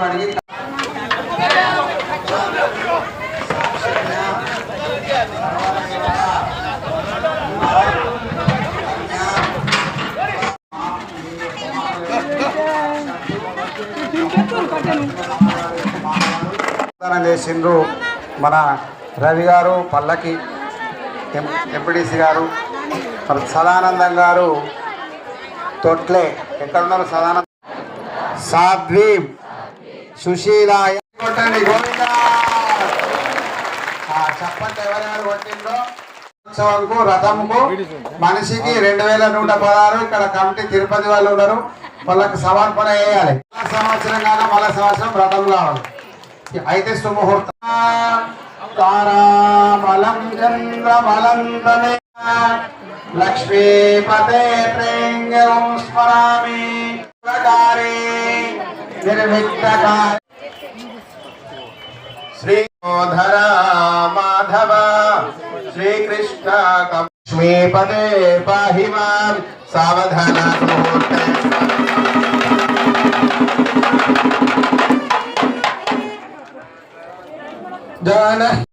కాళ్ళు అడిగి చేసిండ్రు మన రవి గారు పల్లకి ఎంపీడీసీ గారు సదానందం గారు తొట్లే ఎక్కడున్నారు సదానందం? సాధ్వి. సుశీల కొట్టండి గోవింద! ఆ, చెప్పండి ఎవరెవరు కొట్టిందో ఉత్సవంకు రథంకు మనిషికి రెండు వేల నూట పదహారు ఇక్కడ కమిటీ తిరుపతి వాళ్ళు ఉన్నారు. వాళ్ళకి సమర్పణ చేయాలి. సంవత్సరం కాదు మళ్ళా సంవత్సరం రథం కావాలి. అయితే సుముహూర్త తారామలం చంద్రమలం लक्ष्मीपते त्र्यङ्गं स्मरा प्रकारे माधव श्रीकृष्ण लक्ष्मीपदे पाहि जन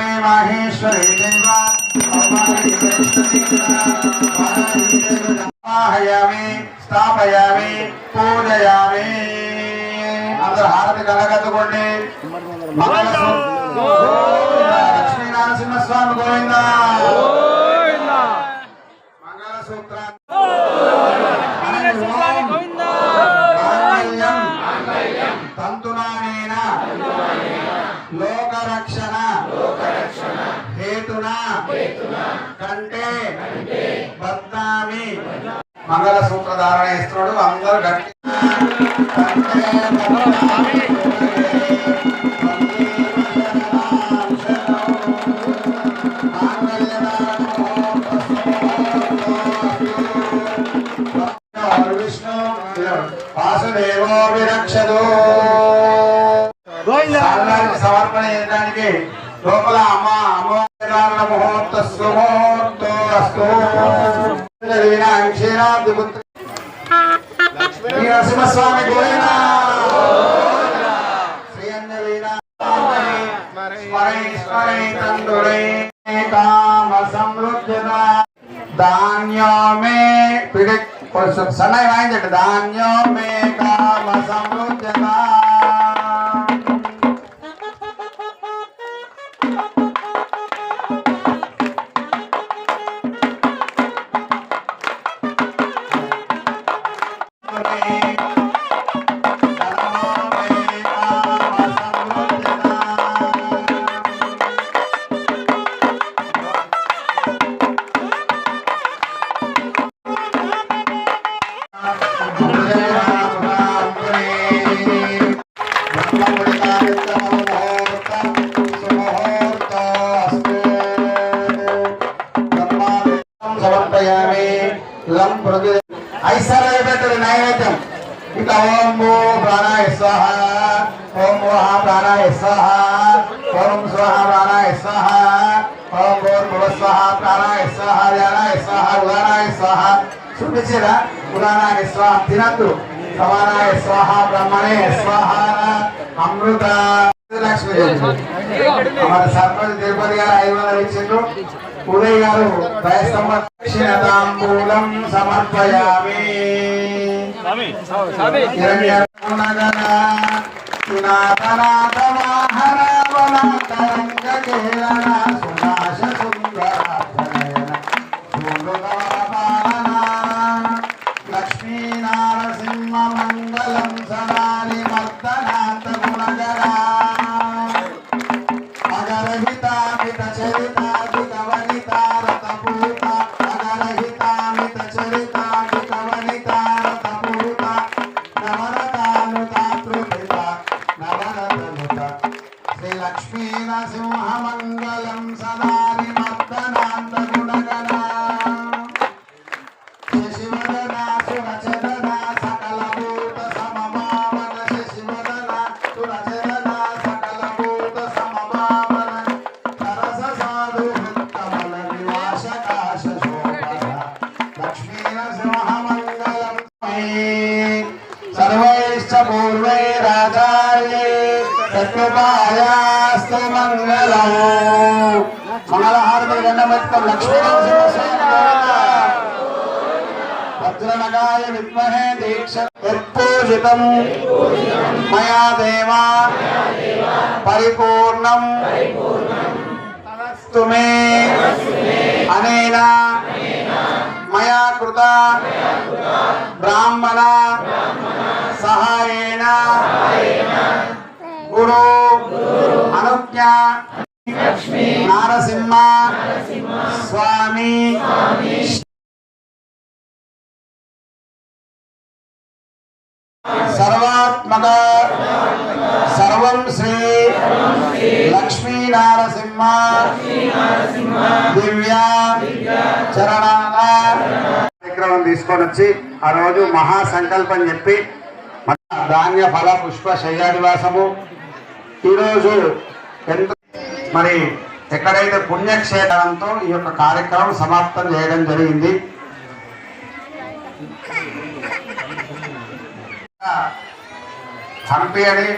బ్రాహ్మీ మాహేశ్వరి దేవ ఆహయామి స్థాపయామి పూజయామి అందరు హారతి కలగత్తుకోండి లక్ష్మీ నరసింహస్వామి గోవింద. కంటే బద్నామి మంగళసూత్ర ధారణ ఇస్తున్నాడు అందరూ గట్టి verdade. ప్రాణాయ స్వాహ ఓం స్వాహ ప్రాణాయ స్వాహ ఓం భూర్భువ స్వహ ప్రాణాయ స్వహ ధ్యానాయ స్వహ ఉదానాయ స్వహ చూపించారా ఉదానాయ స్వహ తినద్దు సమానాయ స్వహ బ్రహ్మణే స్వహ అమృత లక్ష్మి మన సర్పంచ్ తిరుపతి గారు ఐదు వందలు ఇచ్చిండ్రు ఉదయ్ గారు దక్షిణతాంబూలం సమర్పయామి హిరణ్యగుణగణ సునాథనాథ వాహన కేరళ పూర్వైరాచార్యే సత్యపాయాస్తు మంగళం. మంగళహారతి గండమత్తం లక్ష్మీ భద్రనగాయ విద్మహే దీక్ష పూజితం మయా దేవా పరిపూర్ణం. తదస్తు మే. అనేనా. మయా కృత బ్రాహ్మణ సహాయేన గురు అనుజ్ఞ నారసింహ స్వామి సర్వాత్మక సర్వం శ్రీ లక్ష్మీ నారసింహ దివ్య చరణాల కార్యక్రమం తీసుకొని వచ్చి ఆ రోజు మహాసంకల్పం చెప్పి ధాన్య ఫల పుష్ప శయ్యానివాసము ఈరోజు ఎంత మరి ఎక్కడైతే పుణ్యక్షేత్రంతో ఈ యొక్క కార్యక్రమం సమాప్తం చేయడం జరిగింది. హంపి అని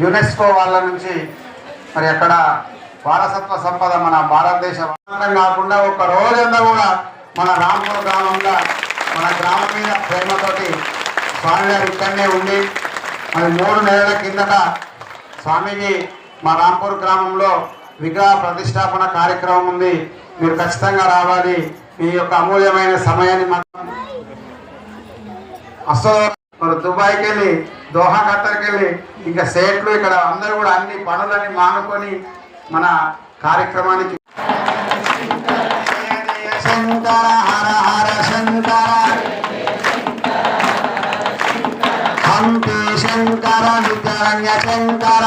యునెస్కో వాళ్ళ నుంచి మరి అక్కడ వారసత్వ సంపద మన భారతదేశ కాకుండా ఒక రోజంతా కూడా మన రాంపూర్ గ్రామంలో మన గ్రామం మీద ప్రేమతోటి స్వామిగారు ఇక్కడనే ఉండి మరి మూడు నెలల కిందట స్వామీజీ మా రాంపూర్ గ్రామంలో విగ్రహ ప్రతిష్టాపన కార్యక్రమం ఉంది. మీరు ఖచ్చితంగా రావాలి. మీ యొక్క అమూల్యమైన సమయాన్ని మాత్రం అసలు మరి దుబాయ్కి వెళ్ళి దోహా ఖత్తర్కి వెళ్ళి ఇంకా సేట్లు ఇక్కడ అందరూ కూడా అన్ని పనులన్నీ మానుకొని మన కార్యక్రమానికి శంకర హర హర శంకర హంపి శంకర విద్యారణ్య శంకర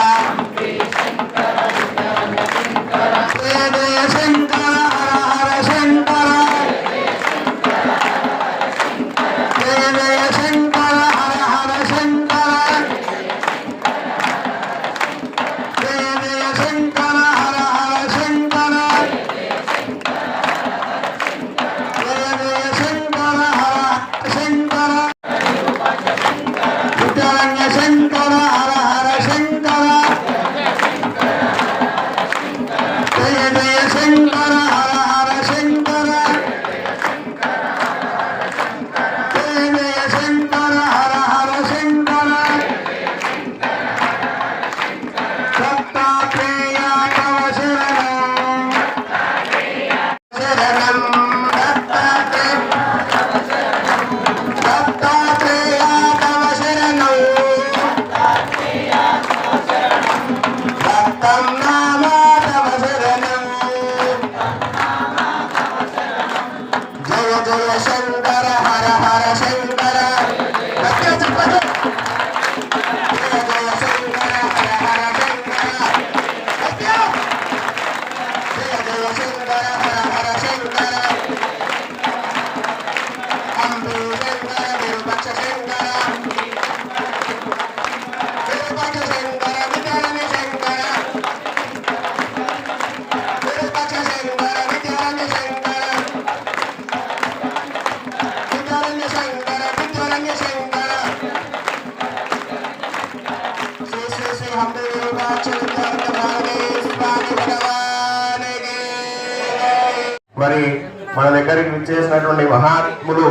దగ్గరికి విచ్చేసినటువంటి మహాత్ములు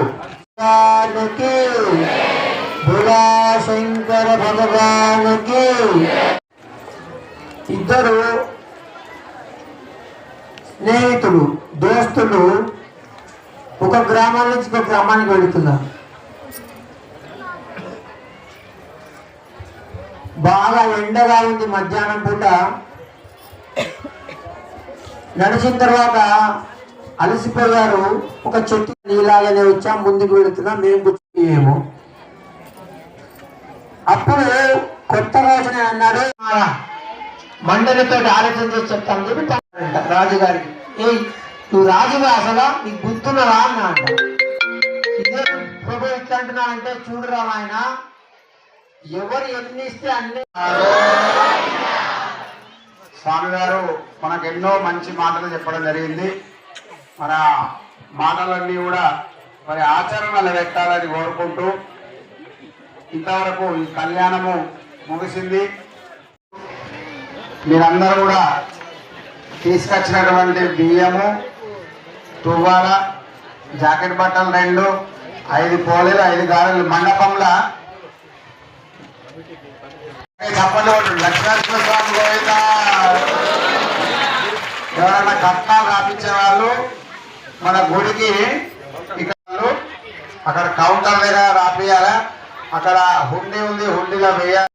శంకర భగవానుకి ఇద్దరు స్నేహితులు దోస్తులు ఒక గ్రామం నుంచి ఒక గ్రామానికి వెళుతున్నారు. బాగా ఎండగా ఉంది మధ్యాహ్నం పూట. నడిచిన తర్వాత అలసిపోయారు. ఒక చెట్టు నీలాగానే వచ్చాం ముందుకు వెళుతున్నాం మేము కూర్చున్నాము అప్పుడు కొత్త రాజుని అన్నాడు మండలితో ఆలోచన చేసి చెప్తాను చెప్పి రాజుగారికి. ఏ నువ్వు రాజుగా అసలు? నీకు గుర్తున్నరా అన్నా అంట. ఇదే ప్రభు ఇట్లా అంటున్నానంటే చూడరా ఆయన ఎవరు ఎన్ని ఇస్తే అన్ని స్వామి గారు మనకు ఎన్నో మంచి మాటలు చెప్పడం జరిగింది. మన మాటలన్నీ కూడా మరి ఆచరణలో పెట్టాలని కోరుకుంటూ ఇంతవరకు ఈ కళ్యాణము ముగిసింది. మీరందరూ కూడా తీసుకొచ్చినటువంటి బియ్యము తువ్వాల జాకెట్ బట్టలు రెండు ఐదు పోలేలు ఐదు గారెలు మండపంలో. చెప్పండి ఒకటి లక్ష్మీనరసింహ స్వామి గోవిందా ఎవరైనా కట్నాలు రాపించే వాళ్ళు మన గుడికి ఇక్కడ వాళ్ళు అక్కడ కౌంటర్ దగ్గర రాపియాలా అక్కడ హుండీ ఉంది హుండీలో వేయాలి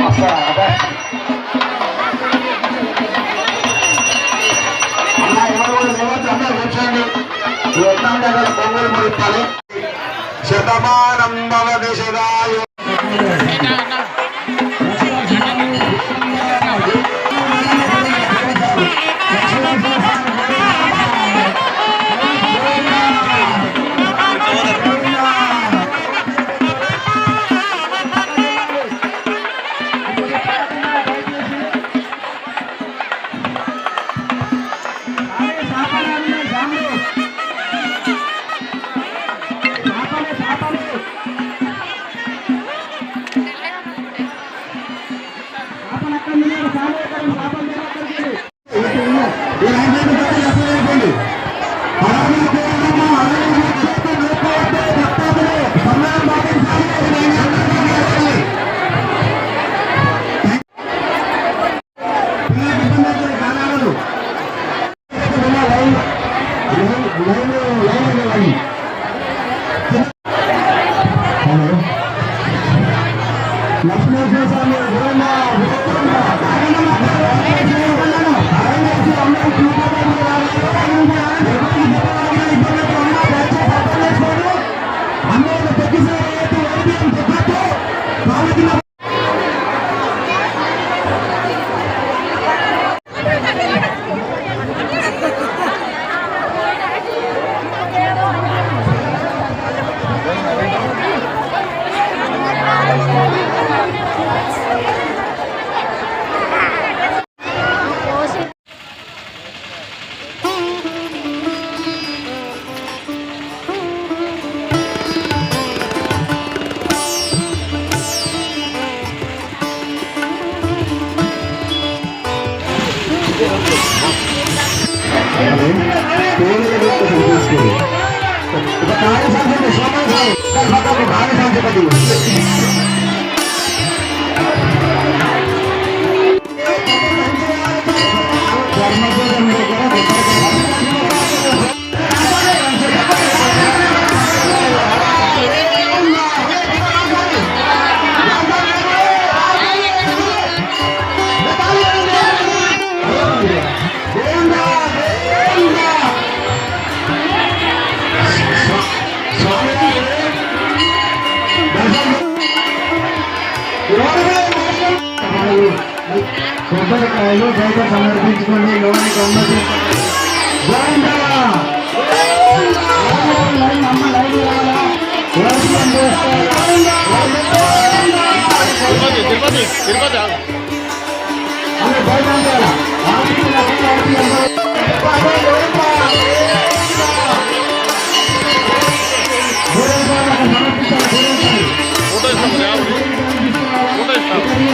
వస్తారా? అదే. అన్నా, ఎవరు కూడా లేవద్దు, అందరూ కూర్చోండి. ఈ ఎత్తాం దగ్గర పొంగల్ ముడిపాలి శతమానం భవతి శతాయు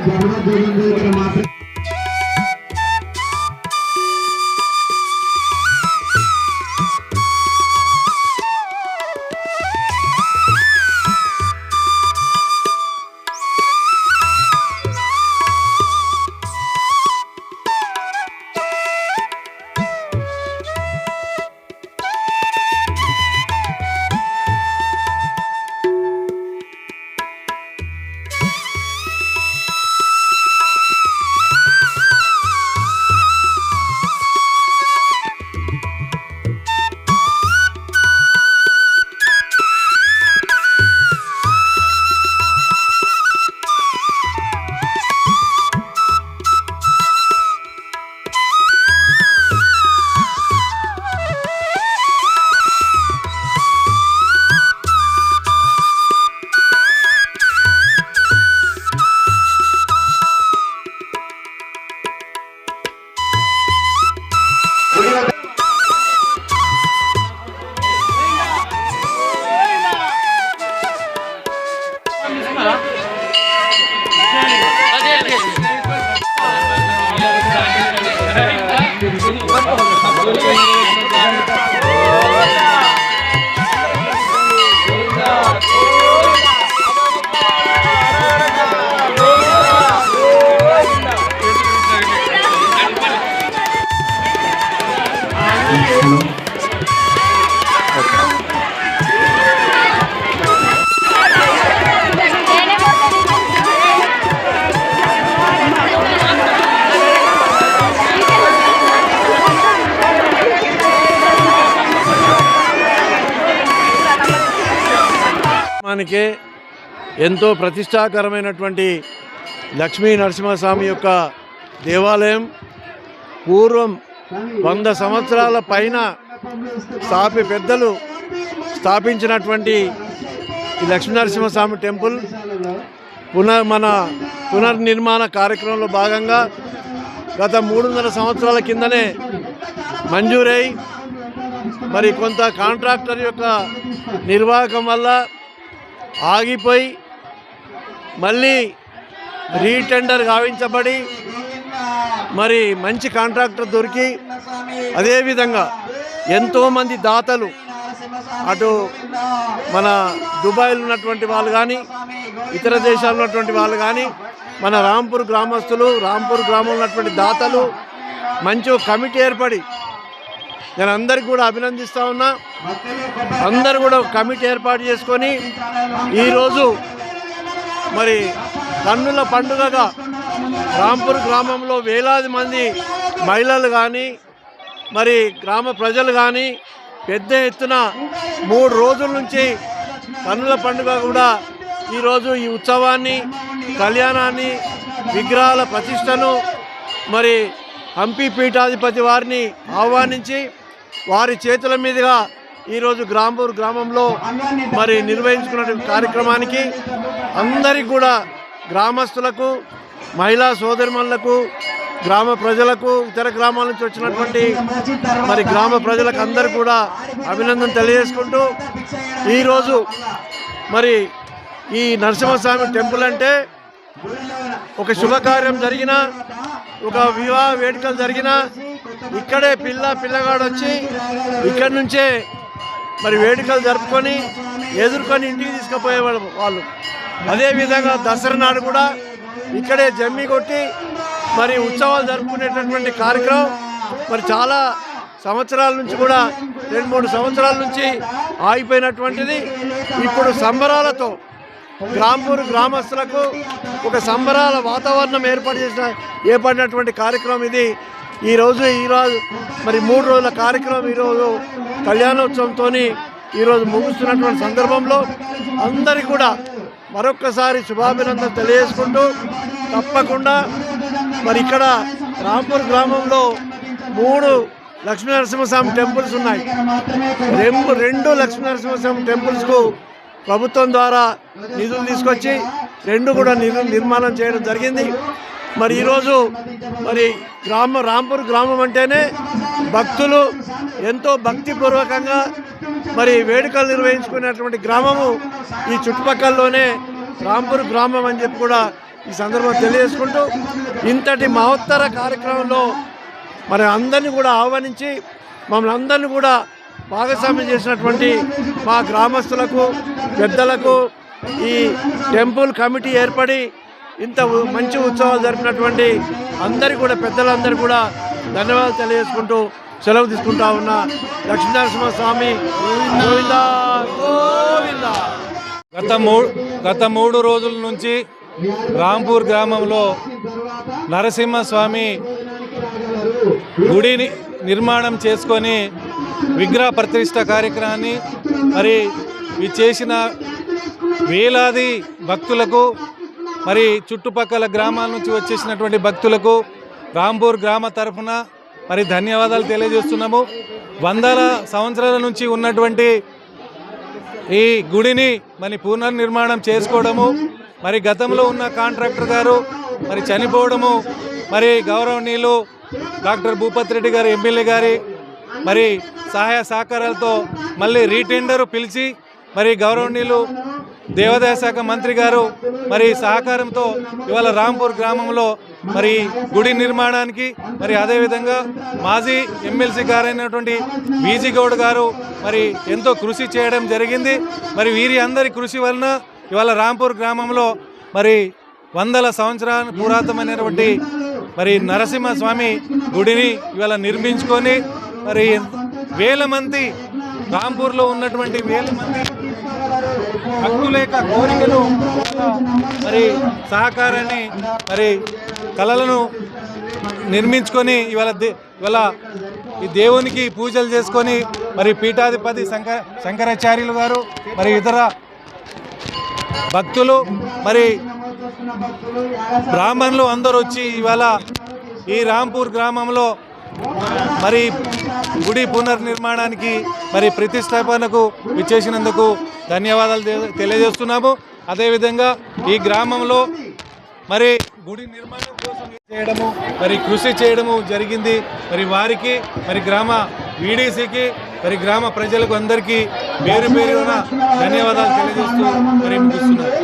ఇస్తాం సమర్పించాలి మనకి ఎంతో ప్రతిష్టాకరమైనటువంటి లక్ష్మీ నరసింహస్వామి యొక్క దేవాలయం పూర్వం వంద సంవత్సరాల పైన స్థాపి పెద్దలు స్థాపించినటువంటి ఈ లక్ష్మీ నరసింహస్వామి టెంపుల్ పునర్ మన పునర్నిర్మాణ కార్యక్రమంలో భాగంగా గత మూడున్నర సంవత్సరాల కిందనే మంజూరై మరి కొంత కాంట్రాక్టర్ యొక్క నిర్వాహకం వల్ల ఆగిపోయి మళ్ళీ రీటెండర్ గావించబడి మరి మంచి కాంట్రాక్టర్ దొరికి అదేవిధంగా ఎంతోమంది దాతలు అటు మన దుబాయ్లో ఉన్నటువంటి వాళ్ళు కానీ ఇతర దేశాల్లో ఉన్నటువంటి వాళ్ళు కానీ మన రాంపూర్ గ్రామస్తులు రాంపూర్ గ్రామంలో ఉన్నటువంటి దాతలు మంచి కమిటీ ఏర్పడి నేను అందరికి కూడా అభినందిస్తా ఉన్నా. అందరు కూడా కమిటీ ఏర్పాటు చేసుకొని ఈరోజు మరి కన్నుల పండుగగా రాంపూర్ గ్రామంలో వేలాది మంది మహిళలు కానీ మరి గ్రామ ప్రజలు కానీ పెద్ద ఎత్తున మూడు రోజుల నుంచి కన్నుల పండుగ కూడా ఈరోజు ఈ ఉత్సవాన్ని కళ్యాణాన్ని విగ్రహాల ప్రతిష్టను మరి హంపి పీఠాధిపతి వారిని ఆహ్వానించి వారి చేతుల మీదుగా ఈరోజు గ్రాంపూర్ గ్రామంలో మరి నిర్వహించుకున్న కార్యక్రమానికి అందరికి కూడా గ్రామస్తులకు మహిళా సోదరిమణులకు గ్రామ ప్రజలకు ఇతర గ్రామాల నుంచి వచ్చినటువంటి మరి గ్రామ ప్రజలకు అందరు కూడా అభినందన తెలియజేసుకుంటూ ఈరోజు మరి ఈ నరసింహస్వామి టెంపుల్ అంటే ఒక శుభకార్యం జరిగినా ఒక వివాహ వేడుకలు జరిగినా ఇక్కడే పిల్ల పిల్లగాడు వచ్చి ఇక్కడి నుంచే మరి వేడుకలు జరుపుకొని ఎదుర్కొని ఇంటికి తీసుకుపోయేవాళ్ళు వాళ్ళు అదేవిధంగా దసరా నాడు కూడా ఇక్కడే జమ్మి కొట్టి మరి ఉత్సవాలు జరుపుకునేటటువంటి కార్యక్రమం మరి చాలా సంవత్సరాల నుంచి కూడా రెండు మూడు సంవత్సరాల నుంచి ఆగిపోయినటువంటిది. ఇప్పుడు సంబరాలతో గ్రాంపూర్ గ్రామస్తులకు ఒక సంబరాల వాతావరణం ఏర్పాటు చేసిన ఏర్పడినటువంటి కార్యక్రమం ఇది. ఈరోజు ఈరోజు మరి మూడు రోజుల కార్యక్రమం ఈరోజు కళ్యాణోత్సవంతో ఈరోజు ముగుస్తున్నటువంటి సందర్భంలో అందరికీ కూడా మరొక్కసారి శుభాభినందన తెలియజేసుకుంటూ తప్పకుండా మరి ఇక్కడ రాంపూర్ గ్రామంలో మూడు లక్ష్మీ నరసింహస్వామి టెంపుల్స్ ఉన్నాయి. రెండు రెండు లక్ష్మీ నరసింహస్వామి టెంపుల్స్కు ప్రభుత్వం ద్వారా నిధులు తీసుకొచ్చి రెండు కూడా నిర్ నిర్మాణం చేయడం జరిగింది. మరి ఈరోజు మరి గ్రామ రాంపూర్ గ్రామం అంటేనే భక్తులు ఎంతో భక్తిపూర్వకంగా మరి వేడుకలు నిర్వహించుకునేటువంటి గ్రామము ఈ చుట్టుపక్కలలోనే రాంపూర్ గ్రామం అని చెప్పి కూడా ఈ సందర్భంగా తెలియజేసుకుంటూ ఇంతటి మహోత్తర కార్యక్రమంలో మరి అందరినీ కూడా ఆహ్వానించి మమ్మల్ని అందరినీ కూడా భాగస్వామ్యం చేసినటువంటి మా గ్రామస్తులకు పెద్దలకు ఈ టెంపుల్ కమిటీ ఏర్పడి ఇంత మంచి ఉత్సవాలు జరిపినటువంటి అందరి కూడా పెద్దలందరూ కూడా ధన్యవాదాలు తెలియజేసుకుంటూ సెలవు తీసుకుంటా ఉన్న. లక్ష్మీనరసింహ స్వామి గత మూడు గత మూడు రోజుల నుంచి రాంపూర్ గ్రామంలో నరసింహస్వామి గుడిని నిర్మాణం చేసుకొని విగ్రహ ప్రతిష్ట కార్యక్రమాన్ని మరి ఇది చేసిన వేలాది భక్తులకు మరి చుట్టుపక్కల గ్రామాల నుంచి వచ్చేసినటువంటి భక్తులకు రాంపూర్ గ్రామ తరఫున మరి ధన్యవాదాలు తెలియజేస్తున్నాము. వందల సంవత్సరాల నుంచి ఉన్నటువంటి ఈ గుడిని మరి పునర్నిర్మాణం చేసుకోవడము మరి గతంలో ఉన్న కాంట్రాక్టర్ గారు మరి చనిపోవడము మరి గౌరవనీయులు డాక్టర్ భూపతి రెడ్డి గారు ఎమ్మెల్యే గారి మరి సహాయ సహకారాలతో మళ్ళీ రీటెండర్ పిలిచి మరి గౌరవనీయులు దేవాదాయ శాఖ మంత్రి గారు మరి సహకారంతో ఇవాళ రాంపూర్ గ్రామంలో మరి గుడి నిర్మాణానికి మరి అదేవిధంగా మాజీ ఎమ్మెల్సీ గారైనటువంటి బీజీ గౌడ్ గారు మరి ఎంతో కృషి చేయడం జరిగింది. మరి వీరి అందరి కృషి వలన ఇవాళ రాంపూర్ గ్రామంలో మరి వందల సంవత్సరాల పురాతనమైనటువంటి మరి నరసింహస్వామి గుడిని ఇవాళ నిర్మించుకొని మరి వేల మంది రాంపూర్లో ఉన్నటువంటి వేల మంది హక్కుల యొక్క కోరికలు మరి సహకారాన్ని మరి కళలను నిర్మించుకొని ఇవాళ దే ఇవాళ ఈ దేవునికి పూజలు చేసుకొని మరి పీఠాధిపతి శంకర శంకరాచార్యులు గారు మరి ఇతర భక్తులు మరి బ్రాహ్మణులు అందరూ వచ్చి ఇవాళ ఈ రాంపూర్ గ్రామంలో మరి గుడి పునర్నిర్మాణానికి మరి ప్రతిష్టాపనకు విచ్చేసినందుకు ధన్యవాదాలు తెలియజేస్తున్నాము. అదేవిధంగా ఈ గ్రామంలో మరి గుడి నిర్మాణం కోసం చేయడము మరి కృషి చేయడము జరిగింది. మరి వారికి మరి గ్రామ వీడీసీకి మరి గ్రామ ప్రజలకు అందరికీ పేరు పేరున ధన్యవాదాలు తెలియజేస్తూ మరి ముగిస్తున్నారు